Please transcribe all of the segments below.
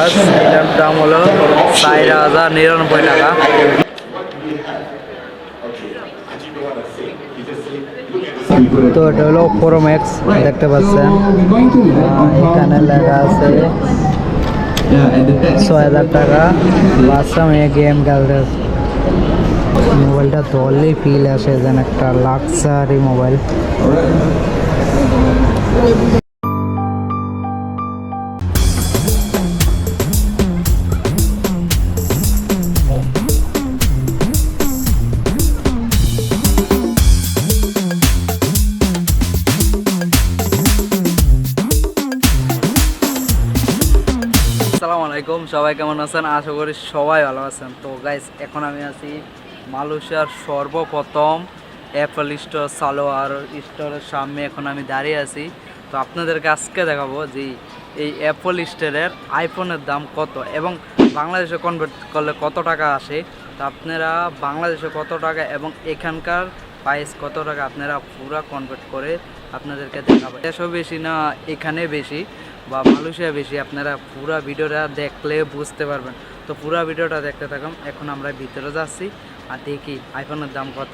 এটার দাম হলো চার হাজার নিরানব্বই টাকা। তো এটা হলো প্রো ম্যাক্স দেখতে পাচ্ছেন। এখানে লেখা আছে ছয় হাজার টাকা। বাচ্চা মেয়ে গেম খেলতে মোবাইলটা ধরলেই ফিল আসে যেন একটা লাক্সারি মোবাইল আসসালামু আলাইকুম, সবাই কেমন আছেন? আশা করি সবাই ভালো আছেন। তো গাইস এখন আমি আছি মালয়েশিয়ার সর্বপ্রথম অ্যাপল স্টোর সালোয়ার স্টোরের সামনে এখন আমি দাঁড়িয়ে আছি। তো আপনাদেরকে আজকে দেখাবো যে এই অ্যাপল স্টোরের আইফোনের দাম কত এবং বাংলাদেশে কনভার্ট করলে কত টাকা আসে। তো আপনারা বাংলাদেশে কত টাকা এবং এখানকার প্রাইস কত টাকা আপনারা পুরা কনভার্ট করে আপনাদেরকে দেখাবো। দেশও বেশি না, এখানে বেশি। বা মালয়েশিয়া বেশি, আপনারা পুরো ভিডিওটা দেখলে বুঝতে পারবেন। তো পুরো ভিডিওটা দেখতে থাকুন, এখন আমরা ভিতরে যাচ্ছি আর দেখি আইফোনের দাম কত।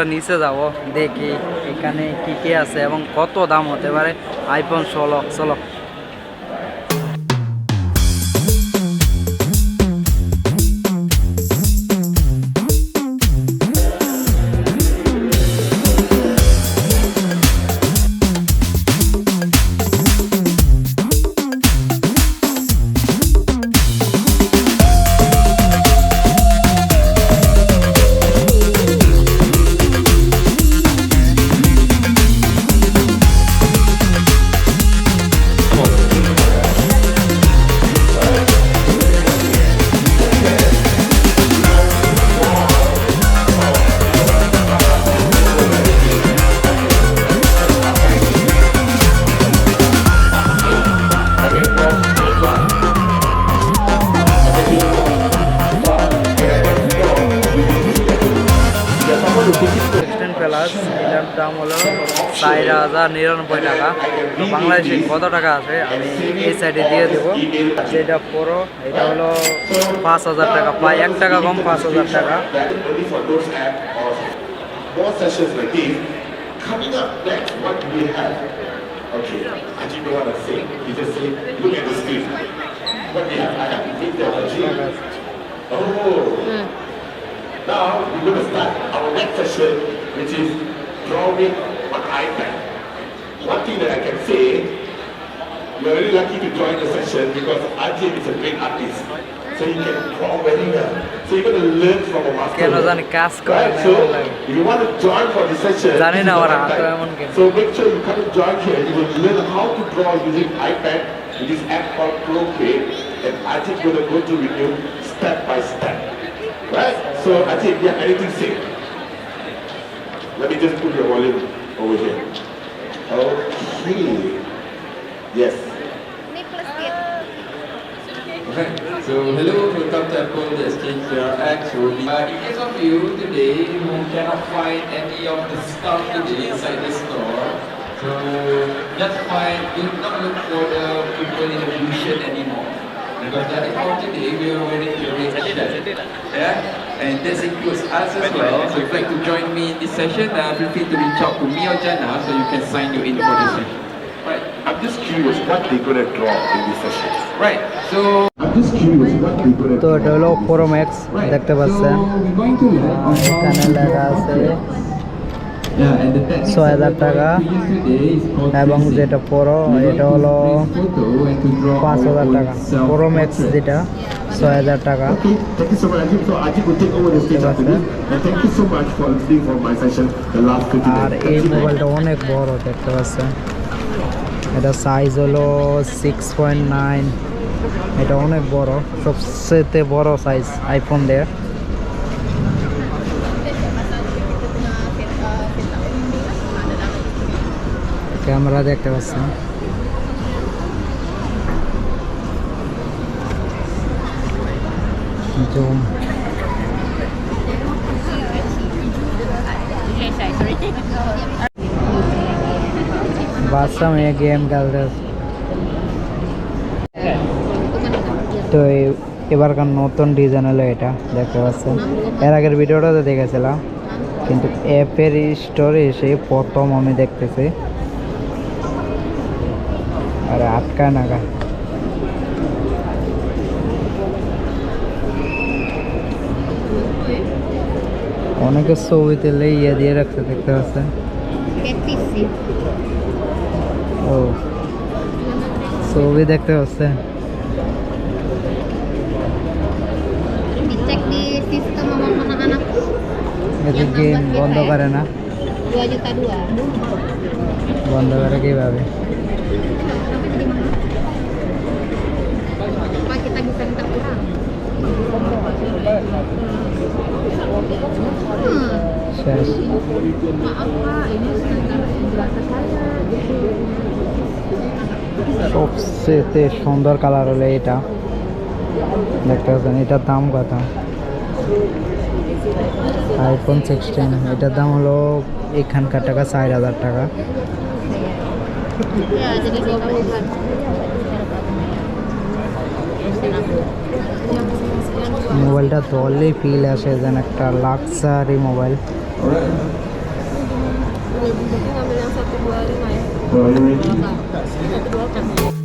আমরা নিচে যাব, দেখি এখানে কি কি আছে এবং কত দাম হতে পারে আইফোন ষোলো ষোলো হাজার নিরানব্বই টাকা। তো বাংলাদেশে কত টাকা আছে? আমি এই সাইডে দিয়ে দেবো। যেটা পরো এটা হলো পাঁচ হাজার টাকা। পাই এক টাকা কম পাঁচ হাজার টাকা। Now, we're going to start our next session, which is drawing on iPad. One thing that I can say, you're very lucky to join the session because Ajit is a great artist. So he can draw very well. So you're going to learn from a master. কেন জানি কাজ করে Right, না, so এমন লাগে। if you want to join for the session, জানি না this is ওরা the হাতে time. এমন কেন। So make sure you come and join here. You will learn how to draw using iPad with this app called Procreate, and Ajit going to go through with you step by step. Right? So Ajit, you have anything to say? Let me just put your volume over here. Okay. Yes. Alright, so hello, welcome to Apple the Exchange X. So, uh, in case of you today who cannot find any of the stuff today inside the store, so just find, do not look for the people in the fusion anymore. Because that is for today, we are already curated. Yeah, and this includes us as well. So if you'd like to join me in this session, uh, feel free to reach out to me or Jana so you can sign you in for the session. Right, I'm just curious what they're going to draw in this session. right. So I'm just curious what they're going to তো এটা হলো pro max দেখতে পাচ্ছেন So we're going to learn আহ, এখানে লেখা আছে Yeah, and the techniques ছয় হাজার that টাকা we use today is called এবং tracing. যেটা প্রো We will এটা use হলো trace photo and to draw পাঁচ our হাজার own টাকা প্রো ম্যাক্স self-portrait. যেটা ছয় হাজার টাকা Okay, thank you so much. Ajib. So Ajib will take over the stage after this. And thank you so much for listening for my session, the last 50 R minutes. এই Thank you. মোবাইলটা অনেক বড় দেখতে পাচ্ছেন এটা size হলো six point nine এটা অনেক বড় সবচেয়ে বড় সাইজ আইফোন দিয়ে ক্যামেরা দেখতে পাচ্ছেন জুম বাচ্চা মেয়ে গেম খেলতে তো এবারকার নতুন ডিজাইন হলো এটা, দেখতে পাচ্ছেন? এর আগের ভিডিওটাতে দেখেছিলাম, কিন্তু অ্যাপের স্টোরে এসে প্রথম আমি দেখতেছি। আরে আটকায় নাগা অনেকে ছবিতে ইয়ে দিয়ে রাখছে দেখতে পাচ্ছেন? ও ছবি দেখতে পাচ্ছেন? এতে গেম বন্ধ করে না? 2 juta dua বন্ধ করে কীভাবে? Saya সবচেয়ে সুন্দর কালার হলো এটা। দেখতে পাচ্ছেন এটার দাম কত? আইফোন সিক্সটিন এটার দাম হলো এখানকার টাকা, চার হাজার টাকা। ya jadi 20-an মোবাইলটা ধরলেই ফিল আসে, যেন একটা luxury mobile Alright. Ini bentuknya ngambil yang satu dua lima ya. Well, you ready? Satu dua kan.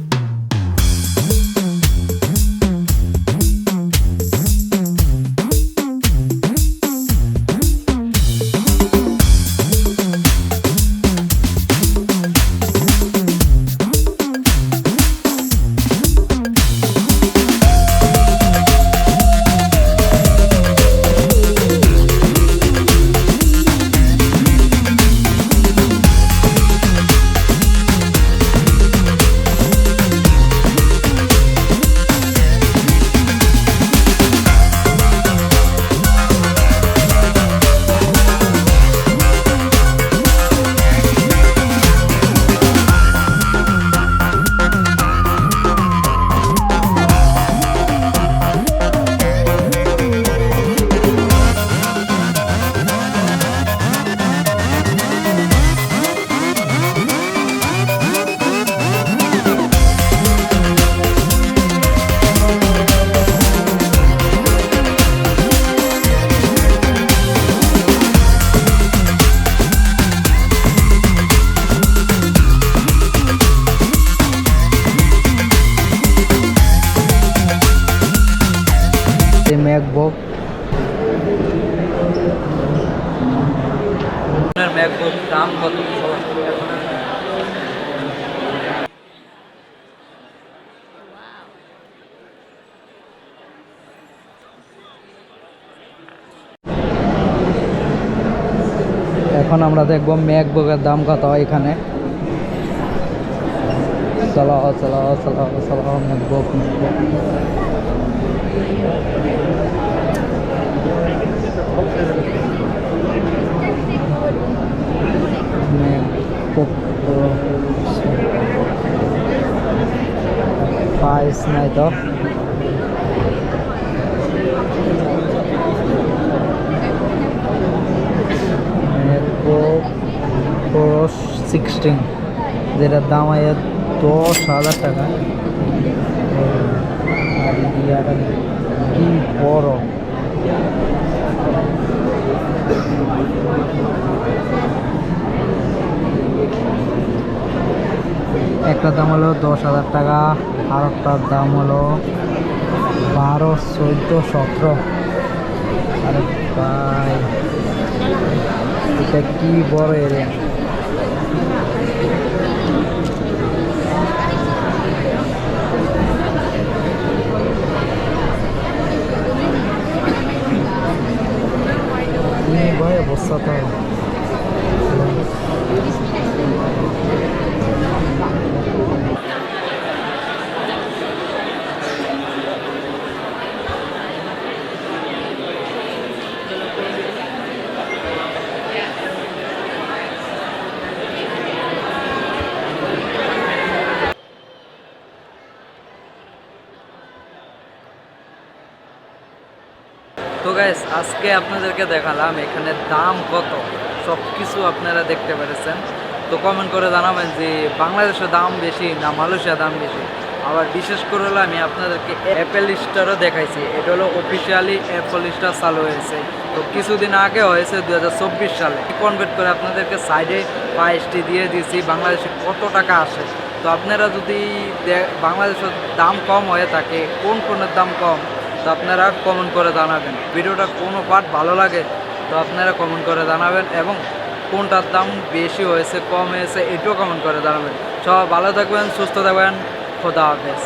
দাম কত এখন আমরা দেখব ম্যাকবুকের দাম কত এখানে। চলো চলো চলো চলো ম্যাকবুক ম্যাকবুক প্রাইস নাই তো MacBook সিক্সটিন যেটার দাম আছে দশ হাজার টাকা। কি বড়? একটা দাম হলো দশ হাজার টাকা, আর একটার দাম হলো বারো, চোদ্দ, সতেরো। আরে ভাই, এটা কি বড় এরিয়া besar tau তো? গাইস আজকে আপনাদেরকে দেখালাম এখানে দাম কত? সব কিছু আপনারা দেখতে পেরেছেন। তো কমেন্ট করে জানাবেন যে বাংলাদেশের দাম বেশি না মালয়েশিয়া দাম বেশি? আবার বিশেষ করে হলো আমি আপনাদেরকে অ্যাপেল স্টারও দেখাইছি। এটা হলো অফিসিয়ালি অ্যাপেল স্টার চালু হয়েছে। তো কিছুদিন আগে হয়েছে দু হাজার চব্বিশ সালে। কনভার্ট করে আপনাদেরকে সাইডে প্রাইসটি দিয়ে দিয়েছি। বাংলাদেশে কত টাকা আসে? তো আপনারা যদি বাংলাদেশের দাম কম হয়ে থাকে, কোন ফোনের দাম কম? তো আপনারা কমেন্ট করে জানাবেন। ভিডিওটা কোনো পার্ট ভালো লাগে, তো আপনারা কমেন্ট করে জানাবেন এবং কোনটার দাম বেশি হয়েছে, কম হয়েছে, এটাও কমেন্ট করে জানাবেন। সব ভালো থাকবেন, সুস্থ থাকবেন, খোদা হাফেজ।